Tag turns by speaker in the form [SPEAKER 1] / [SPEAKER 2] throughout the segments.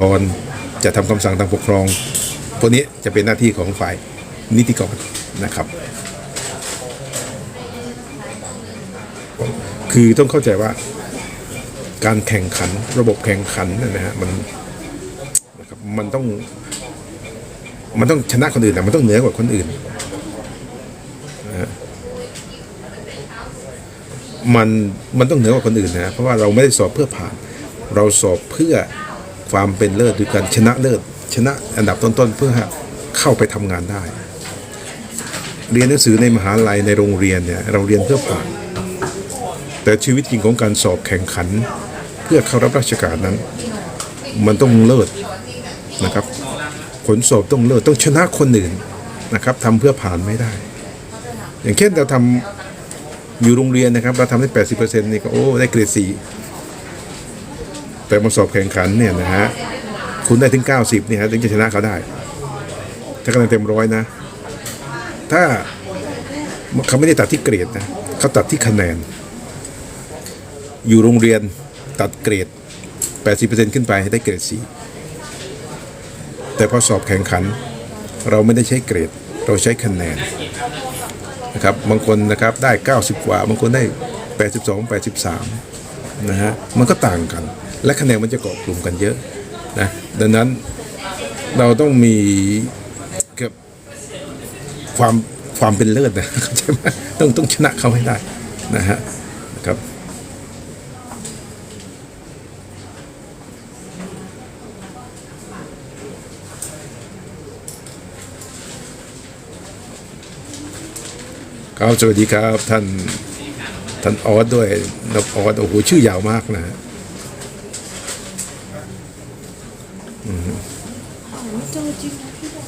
[SPEAKER 1] พรจะทำคำสั่งทางปกครองพวกนี้จะเป็นหน้าที่ของฝ่ายนิติกรนะครับ คือต้องเข้าใจว่าการแข่งขันระบบแข่งขันนะฮะมันนะครับมันต้อง มันต้องชนะคนอื่นนะมันต้องเหนือกว่าคนอื่นนะมันมันต้องเหนือกว่าคนอื่นนะเพราะว่าเราไม่ได้สอบเพื่อผ่าน เราสอบเพื่อ ความเป็นเลิศด้วยการชนะเลิศชนะอันดับต้นๆเพื่อเข้าไปทำงานได้ เรียนหนังสือในมหาลัยในโรงเรียนเนี่ยเราเรียนเพื่อผ่าน แต่ชีวิตจริงของการสอบแข่งขัน เพื่อเข้ารับราชการนั้น มันต้องเลิศนะครับ ผลสอบต้องเลิศต้องชนะคนอื่นนะครับทำเพื่อผ่านไม่ได้ อย่างเช่นเราทำอยู่โรงเรียนนะครับ เราทำได้แปดสิบเปอร์เซ็นต์นี่ก็โอ้ได้เกรดสี่ แต่มาสอบแข่งขันเนี่ยนะฮะคุณได้ถึงเก้าสิบเนี่ยฮะถึงจะชนะเขาได้ ถ้าคะแนนเต็มร้อยนะ ถ้าเขาไม่ได้ตัดที่เกรดนะเขาตัดที่คะแนน อยู่โรงเรียนตัดเกรด 80%ขึ้นไปให้ได้เกรด4แต่พอสอบแข่งขัน เราไม่ได้ใช้เกรด เราใช้คะแนนนะครับบางคนนะครับได้ 90 กว่า บางคนได้ 82 83 นะฮะ มันก็ต่างกัน และคะแนนมันจะเกาะกลุ่มกันเยอะนะดังนั้นเราต้องมีเกือบความความเป็นเลิศนะเข้าใจไหมต้องต้องชนะเขาให้ได้นะฮะครับครับสวัสดีครับท่านท่านออสด้วยนออสโอ้โหชื่อยาวมากนะฮะ
[SPEAKER 2] เจอจริงนะพี่บอก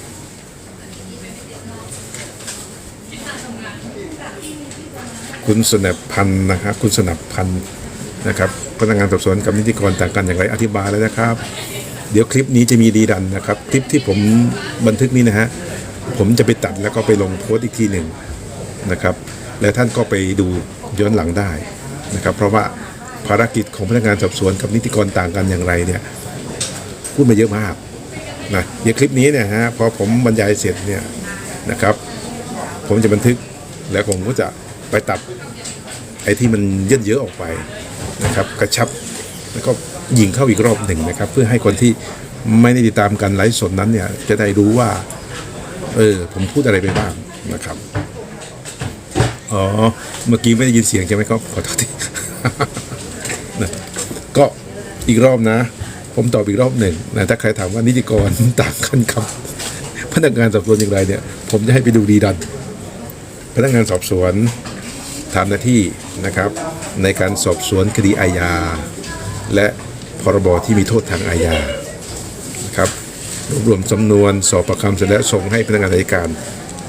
[SPEAKER 1] คุณสนับพันธ์นะครับคุณสนับพันธ์นะครับพนักงานสอบสวนกับนิติกรต่างกันอย่างไรอธิบายแล้วนะครับ เดี๋ยวคลิปนี้จะมีดีดันนะครับ คลิปที่ผมบันทึกนี้นะฮะผมจะไปตัดแล้วก็ไปลงโพสต์อีกทีหนึ่งนะครับ แล้วท่านก็ไปดูย้อนหลังได้นะครับ เพราะว่าภารกิจของพนักงานสอบสวนกับนิติกรต่างกันอย่างไรเนี่ยพูดมาเยอะมากนะเดี๋ยวคลิปนี้เนี่ยฮะพอผมบรรยายเสร็จเนี่ยนะครับ ผมจะบันทึก แล้วผมก็จะไปตัดไอ้ที่มันเยอะเยอะออกไปนะครับ กระชับแล้วก็ยิงเข้าอีกรอบหนึ่งนะครับ เพื่อให้คนที่ไม่ได้ติดตามการไลฟ์สดนั้นเนี่ย จะได้รู้ว่า เออ ผมพูดอะไรไปบ้างนะครับ อ๋อ เมื่อกี้ไม่ได้ยินเสียงใช่ไหมครับขอโทษทีก็อีกรอบนะ ผมตอบอีกรอบหนึ่งนะถ้าใครถามว่านิติกรต่างกันครับพนักงานสอบสวนอย่างไรเนี่ย ผมจะให้ไปดูดีดัน พนักงานสอบสวนทำหน้าที่นะครับ ในการสอบสวนคดีอาญา และพรบที่มีโทษทางอาญาครับรวบรวมสำนวนสอบประคำเสร็จแล้วส่งให้พนักงานอัยการ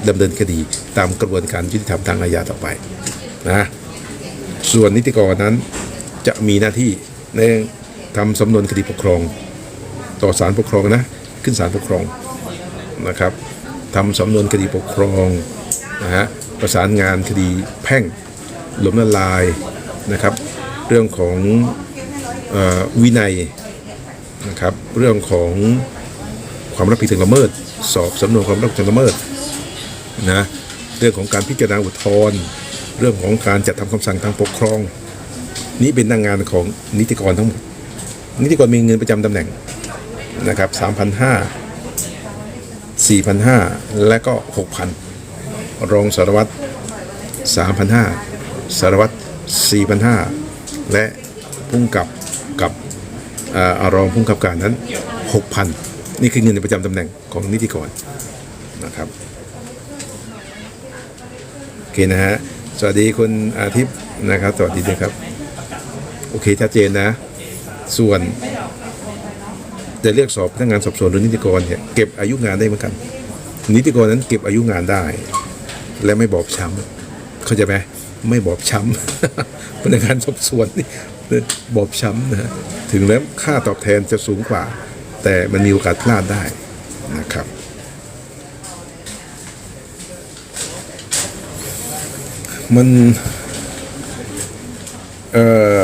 [SPEAKER 1] ดำเนินคดีตามกระบวนการยุติธรรมทางอาญาต่อไปนะส่วนนิติกรนั้นจะมีหน้าที่ในทำสำนวนคดีปกครอง ต่อศาลปกครองนะ ขึ้นศาลปกครองนะครับทำสำนวนคดีปกครอง นะฮะประสานงานคดีแพ่งล้มละลายนะครับ เรื่องของออวินัยนะครับเรื่องของความรับผิดถึงละเมิด สอบสำนวนความรับผิดถึงละเมิดนะเรื่องของการพิจารณาอุทธรณ์เรื่องของการจัดทำคำสั่งทางปกครอง นี่เป็นหน้างงานของนิติกรทั้งหมดนิติกรมีเงินประจำตำแหน่งนะครับ3,500 4,500และก็6,000 รองสารวัตร3,500 สารวัตร4,500 และพุ่งกับกับอรองพุ่งกับการนั้น 6,000 นี่คือเงินประจำตำแหน่งของนิติกรนะครับโอเคนะฮะ สวัสดีคุณอาทิตย์นะครับ สวัสดีด้วยครับ โอเคชัดเจนนะ ส่วนจะเรียกสอบพนักงานสอบสวนหรือนิติกรเนี่ยเก็บอายุงานได้เหมือนกัน นิติกรนั้นเก็บอายุงานได้ และไม่บอบช้ำเข้าใจไหมไม่บอบช้ำพนักงานสอบสวนนี่บอบช้ำนะถึงแล้วค่าตอบแทนจะสูงกว่า แต่มันมีโอกาสพลาดได้นะครับ มันเอ่อ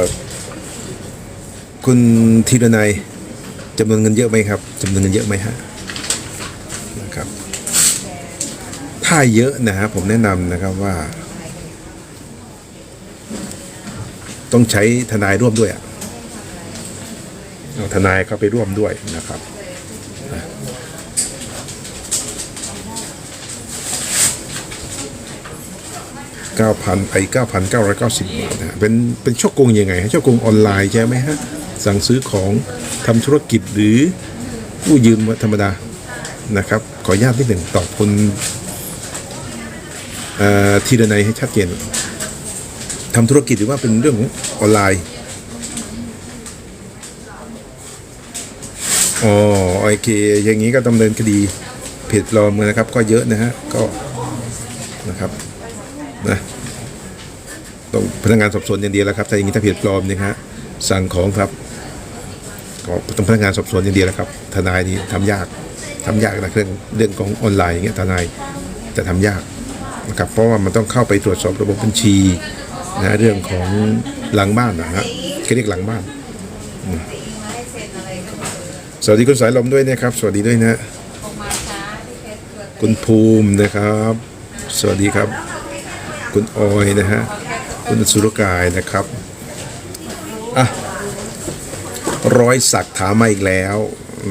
[SPEAKER 1] คุณธีรนัยจำนวนเงินเยอะไหมครับจำนวนเงินเยอะไหมฮะนะครับ ถ้าเยอะนะฮะผมแนะนำนะครับว่า ต้องใช้ทนายร่วมด้วยอะเอาทนายเข้าไปร่วมด้วยนะครับเก้าพันไปเก้าพันเก้าร้อยเก้าสิบบาทนะเป็นเป็นช่อกงยังไงฮะช่อกงออนไลน์ใช่ไหมฮะ สั่งซื้อของทำธุรกิจหรือกู้ยืมธรรมดานะครับ ขออนุญาตนิดหนึ่งตอบคุณเอ่อ ทีละในให้ชัดเจนทำธุรกิจหรือว่าเป็นเรื่องของออนไลน์อ๋อโอเคอย่างนี้ก็ดำเนินคดีเพจปลอมนะครับ ก็เยอะนะฮะก็นะครับนะต้องพนักงานสอบสวนอย่างเดียวแล้วครับถ้าอย่างนี้ถ้าเพจปลอมเนี่ยฮะสั่งของครับก็ต้องพนักงานสอบสวนอย่างเดียวแล้วครับ ทนายนี่ทำยากทำยากนะเรื่องเรื่องของออนไลน์อย่างเงี้ยทนายจะทำยาก นะครับเพราะว่ามันต้องเข้าไปตรวจสอบระบบบัญชีนะเรื่องของหลังบ้านนะฮะเขาเรียกหลังบ้านสวัสดีคุณสายลมด้วยนะครับ สวัสดีด้วยนะคุณภูมินะครับ สวัสดีครับ คุณออยนะฮะคุณสุรกายนะครับอะรอยสักถามมาอีกแล้ว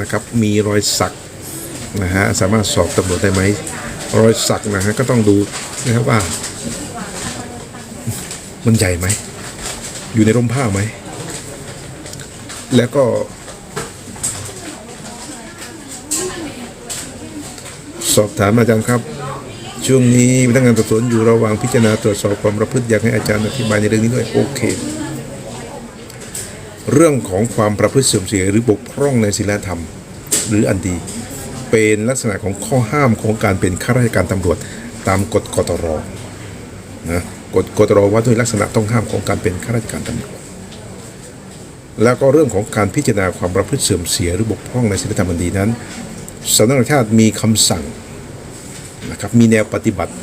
[SPEAKER 1] นะครับ มีรอยสักนะฮะสามารถสอบตำรวจได้ไหมรอยสักนะฮะก็ต้องดู นะครับว่า มันใหญ่ไหม อยู่ในร่มผ้าไหม แล้วก็ สอบถามอาจารย์ครับ ช่วงนี้พนักงานสอบสวนอยู่ระหว่างพิจารณาตรวจสอบความประพฤติอยากให้อาจารย์อธิบายในเรื่องนี้ด้วยโอเค เรื่องของความประพฤติเสื่อมเสียหรือบกพร่องในศีลธรรม หรืออันดีเป็นลักษณะของข้อห้ามของการเป็นข้าราชการตำรวจ ตามกฎกตรนะกฎกตรว่าด้วยลักษณะต้องห้ามของการเป็นข้าราชการตำรวจแล้วก็เรื่องของการพิจารณาความประพฤติเสื่อมเสียหรือบกพร่องในศีลธรรมอันดีนั้นสำนักงานชาติมีคำสั่งนะครับมีแนวปฏิบัติ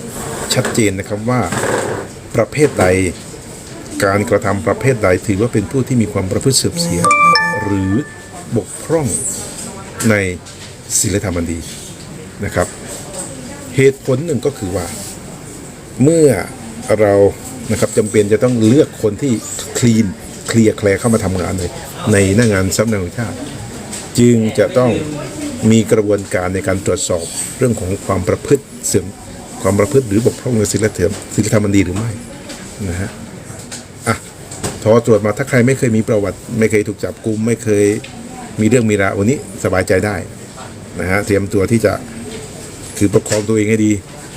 [SPEAKER 1] ชัดเจนนะครับว่าประเภทใดการกระทำประเภทใดถือว่าเป็นผู้ที่มีความประพฤติเสื่อมเสีย หรือบกพร่องในศีลธรรมอันดีนะครับ เหตุผลหนึ่งก็คือว่า เมื่อเรานะครับจำเป็นจะต้องเลือกคนที่คลีนเคลียร์แคลร์เข้ามาทำงานในในหน้างานสำนักงานชาติ จึงจะต้องมีกระบวนการในการตรวจสอบเรื่องของความประพฤติเสื่อมความประพฤติหรือบกพร่องในศีลธรรมศีลธรรมดีหรือไม่นะฮะอะทอตรวจมาถ้าใครไม่เคยมีประวัติ ไม่เคยถูกจับกุมไม่เคยมีเรื่องมีราววันนี้สบายใจได้นะฮะเตรียมตัวที่จะ คือประคองตัวเองให้ดี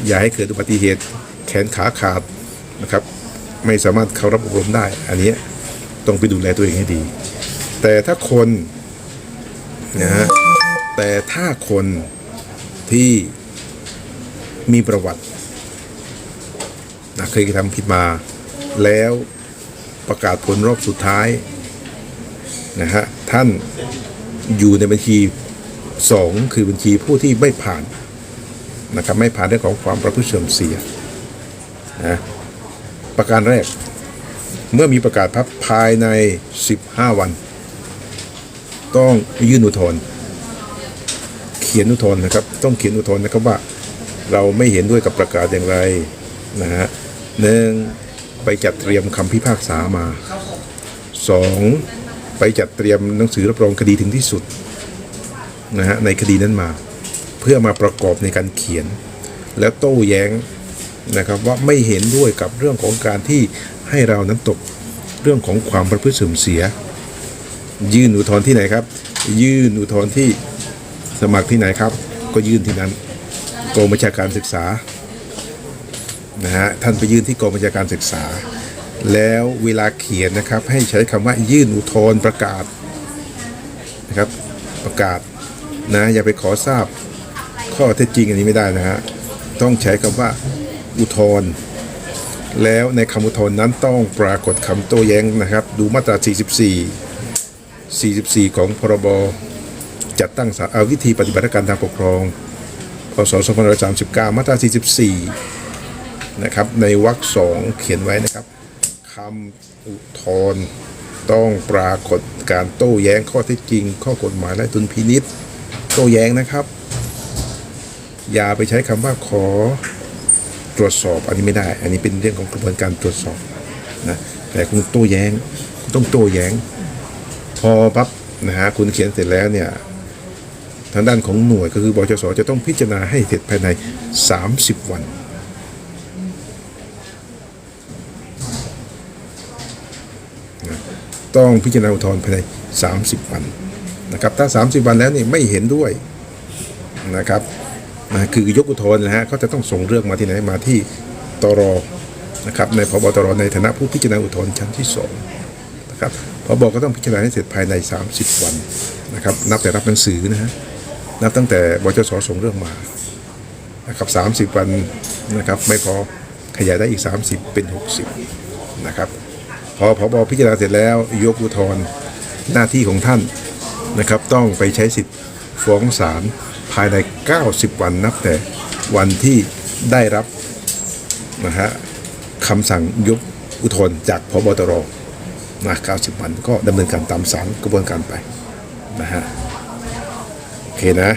[SPEAKER 1] อย่าให้เกิดอุบัติเหตุแขนขาขาดนะครับ ไม่สามารถเข้ารับอบรมได้ อันนี้ต้องไปดูแลตัวเองให้ดี แต่ถ้าคนนะฮะแต่ถ้าคนที่มีประวัตินะเคยทำผิดมาแล้วประกาศผลรอบสุดท้ายนะฮะท่านอยู่ในบัญชีสองคือบัญชีผู้ที่ไม่ผ่าน นะครับไม่ผ่านเรื่องของความประพฤติเสื่อมเสียนะประการแรก เมื่อมีประกาศพับภายใน 15 วัน ต้องยื่นอุทธรณ์เขียนอุทธรณ์นะครับ ต้องเขียนอุทธรณ์นะครับว่าเราไม่เห็นด้วยกับประกาศอย่างไรนะฮะหนึ่งไปจัดเตรียมคำพิพากษามาสองไปจัดเตรียมหนังสือรับรองคดีถึงที่สุดนะฮะในคดีนั้นมา เพื่อมาประกอบในการเขียน แล้วโต้แย้งนะครับว่าไม่เห็นด้วยกับเรื่องของการที่ให้เรานั้นตกเรื่องของความประพฤติเสื่อมเสีย ยื่นอุทธรณ์ที่ไหนครับ ยื่นอุทธรณ์ที่สมัครที่ไหนครับ ก็ยื่นที่นั้นกองบัญชาการศึกษานะฮะท่านไปยื่นที่กองบัญชาการศึกษา แล้วเวลาเขียนนะครับ ให้ใช้คำว่ายื่นอุทธรณ์ประกาศนะครับประกาศนะอย่าไปขอทราบ ข้อเท็จจริงอันนี้ไม่ได้นะฮะต้องใช้คำว่าอุทธรณ์แล้วในคำอุทธรณ์นั้นต้องปรากฏคำโต้แย้งนะครับ ดูมาตรา 44 44 ของพรบจัดตั้งสาเอาวิธีปฏิบัติการทางปกครองพศ2539 มาตรา 44 นะครับ ในวรรคสองเขียนไว้นะครับคำอุทธรณ์ต้องปรากฏการโต้แย้งข้อเท็จจริง ข้อกฎหมายและดุลพินิษโต้แย้งนะครับ อย่าไปใช้คำว่าขอตรวจสอบอันนี้ไม่ได้ อันนี้เป็นเรื่องของกระบวนการตรวจสอบนะแต่คุณโต้แย้งคุณต้องโต้แย้ง พอปั๊บนะฮะคุณเขียนเสร็จแล้วเนี่ยทางด้านของหน่วยก็คือบจสจะต้องพิจารณาให้เสร็จภายใน 30 วัน ต้องพิจารณาอุทธรณ์ภายใน 30 วันนะครับถ้า 30 วันแล้วนี่ไม่เห็นด้วยนะครับ คือยกอุทธรณ์นะฮะก็จะต้องส่งเรื่องมาที่ไหนมาที่ตรนะครับในพบตรในฐานะผู้พิจารณาอุทธรณ์ชั้นที่สองนะครับพบก็ต้องพิจารณาให้เสร็จภายใน 30 วันนะครับนับแต่รับหนังสือนะฮะนับตั้งแต่บจสส่งเรื่องมานะครับ30 วันนะครับไม่พอขยายได้อีก 30 เป็น 60นะครับพอพบพิจารณาเสร็จแล้วยกอุทธรณ์หน้าที่ของท่านนะครับต้องไปใช้สิทธิ์ฟ้องศาล ภายใน 90 วันนับแต่วันที่ได้รับนะฮะคำสั่งยุบอุทธรณ์จากพบตรนะ90 วันก็ดำเนินการตามสารกระบวนการไปนะฮะโอเคนะ